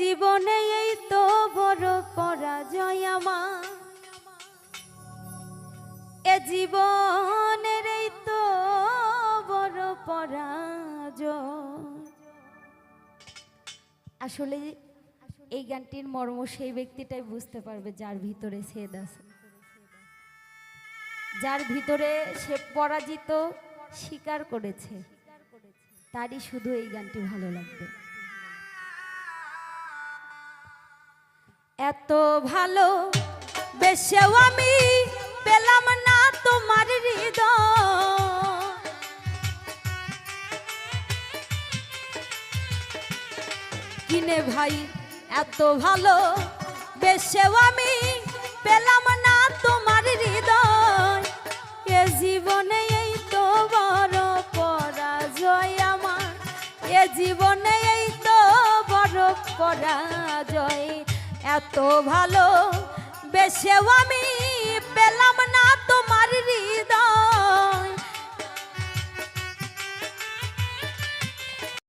জীবনে এই তো বড় পরাজয় আমার। এ জীবনের এই তো বড় পরাজয় আসলে এই গানটির মর্ম সেই ব্যক্তিটাই বুঝতে পারবে যার ভিতরে সেদ আছে। যার ভিতরে সে পরাজিত, স্বীকার করেছে। তারই শুধু এই গানটি ভালো লাগবে। এত ভালো, বেশেও আমি পেলাম না তোমার হৃদয়। কিনে ভাই, এত ভালো, বেশেও আমি পেলাম না তোমার হৃদয়। এ জীবনে এই তো বড় পরাজয় আমার। এ জীবনে এই তো বড় পরাজয়। এত ভালো বেশেও আমি